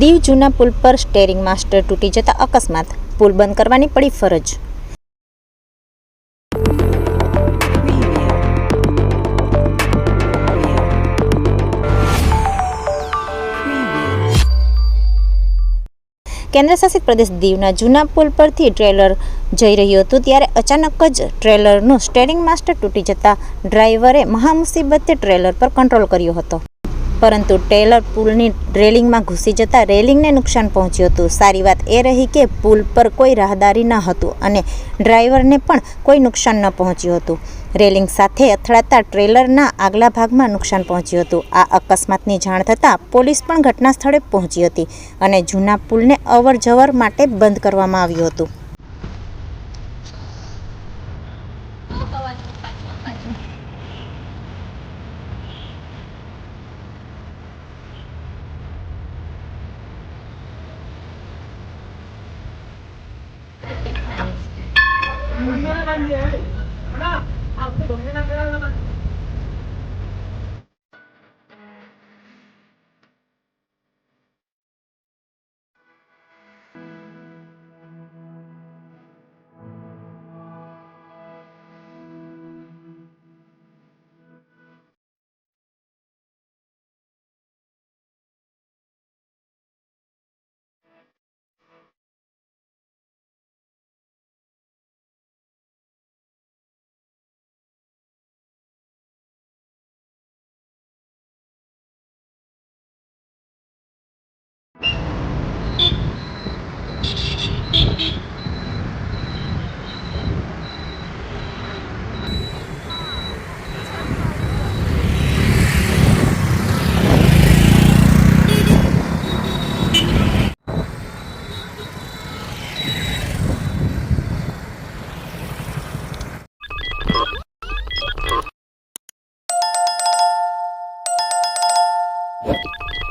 દીવ જૂના પુલ પર steering master તૂટી જતા અકસ્માત. પુલ બંધ કરવાની પડી ફરજ. કેન્દ્રશાસિત પ્રદેશ દીવના જૂના પુલ પરથી ટ્રેલર જઈ રહ્યું હતું ત્યારે અચાનક જ ટ્રેલરનું સ્ટેરિંગ માસ્ટર તૂટી જતા ડ્રાઈવરે મહામુસીબતે ટ્રેલર પર કંટ્રોલ કર્યો હતો. પરંતુ ટ્રેલર પુલની રેલિંગમાં ઘૂસી જતાં રેલિંગને નુકસાન પહોંચ્યું હતું. સારી વાત એ રહી કે પુલ પર કોઈ રાહદારી ન હતું અને ડ્રાઈવરને પણ કોઈ નુકસાન ન પહોંચ્યું હતું. રેલિંગ સાથે અથડાતા ટ્રેલરના આગલા ભાગમાં નુકસાન પહોંચ્યું હતું. આ અકસ્માતની જાણ થતાં પોલીસ પણ ઘટના સ્થળે પહોંચી હતી અને જૂના પુલને અવર જવર માટે બંધ કરવામાં આવ્યું હતું. Nah, aku tuh boleh. you